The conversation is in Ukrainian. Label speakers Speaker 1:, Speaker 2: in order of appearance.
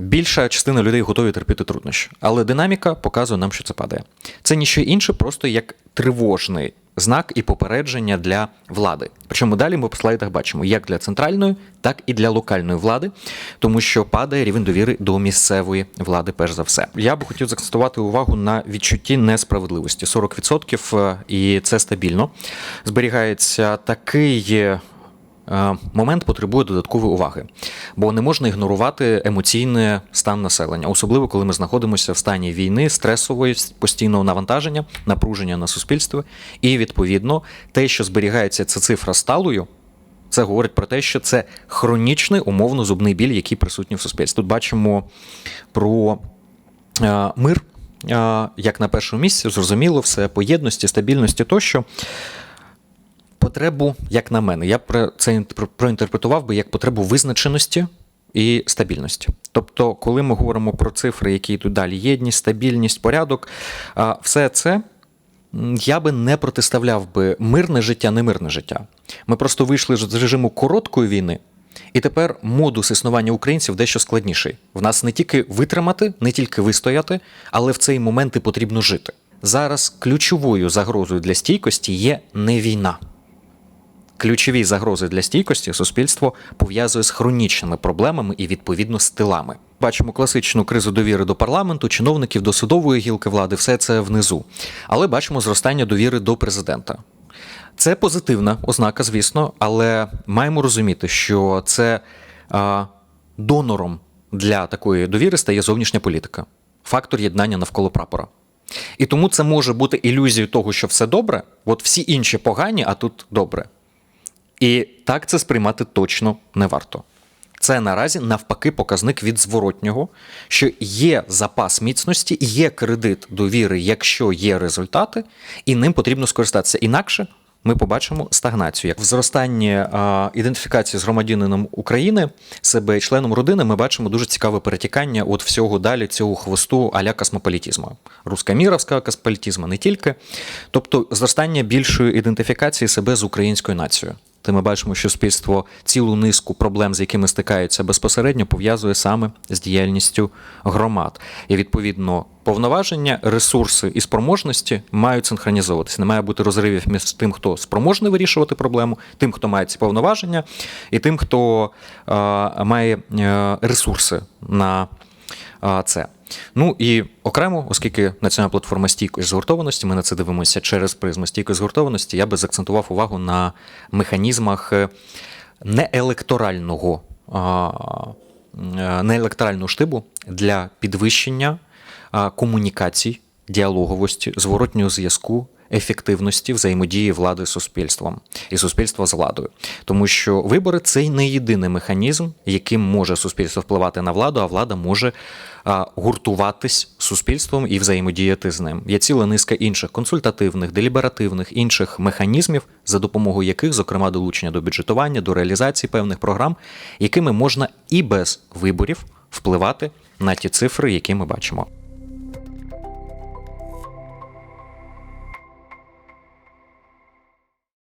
Speaker 1: Більша частина людей готові терпіти труднощі, але динаміка показує нам, що це падає. Це ніщо інше, просто як тривожний знак і попередження для влади. Причому далі ми по слайдах бачимо як для центральної, так і для локальної влади, тому що падає рівень довіри до місцевої влади, перш за все. Я би хотів заакцентувати увагу на відчутті несправедливості 40%, е, і це стабільно. Зберігається такий. Е, Момент потребує додаткової уваги, бо не можна ігнорувати емоційний стан населення, особливо коли ми знаходимося в стані війни, стресової постійного навантаження, напруження на суспільстві. І відповідно те, що зберігається ця цифра сталою, це говорить про те, що це хронічний умовно зубний біль, який присутній в суспільстві. Тут бачимо про е, мир, е, як на першому місці, зрозуміло, все по єдності, стабільності тощо. Потребу, як на мене, я про це проінтерпретував би як потребу визначеності і стабільності. Тобто, коли ми говоримо про цифри, які йдуть далі, єдність, стабільність, порядок, все це я би не протиставляв би мирне життя, немирне життя. Ми просто вийшли з режиму короткої війни, і тепер модус існування українців дещо складніший. В нас не тільки витримати, не тільки вистояти, але в цей момент і потрібно жити. Зараз ключовою загрозою для стійкості є не війна. Ключові загрози для стійкості суспільство пов'язує з хронічними проблемами і відповідно з тилами. Бачимо класичну кризу довіри до парламенту, чиновників, до судової гілки влади, все це внизу. Але бачимо зростання довіри до президента. Це позитивна ознака, звісно, але маємо розуміти, що це а, донором для такої довіри стає зовнішня політика, фактор єднання навколо прапора. І тому це може бути ілюзією того, що все добре, от всі інші погані, а тут добре. І так це сприймати точно не варто. Це наразі навпаки показник від зворотнього, що є запас міцності, є кредит довіри, якщо є результати, і ним потрібно скористатися. Інакше ми побачимо стагнацію. Як в зростанні а, ідентифікації з громадянином України, себе і членом родини, ми бачимо дуже цікаве перетікання от всього далі цього хвосту аля космополітізму. Рускоміровського космополітізму не тільки. Тобто зростання більшої ідентифікації себе з українською нацією. Де ми бачимо, що суспільство цілу низку проблем, з якими стикаються безпосередньо, пов'язує саме з діяльністю громад. І відповідно повноваження, ресурси і спроможності мають синхронізовуватися. Не має бути розривів між тим, хто спроможний вирішувати проблему, тим, хто має ці повноваження, і тим, хто е, має е, ресурси на це. Ну і окремо, оскільки національна платформа стійкої згуртованості, ми на це дивимося через призму стійкої згуртованості, я би заакцентував увагу на механізмах е, неелекторального, е, неелекторального штибу для підвищення комунікацій, діалоговості, зворотнього зв'язку. Ефективності взаємодії влади з суспільством і суспільства з владою, тому що вибори це не єдиний механізм, яким може суспільство впливати на владу, а влада може гуртуватись суспільством і взаємодіяти з ним. Є ціла низка інших консультативних, деліберативних інших механізмів, за допомогою яких, зокрема, долучення до бюджетування, до реалізації певних програм, якими можна і без виборів впливати на ті цифри, які ми бачимо.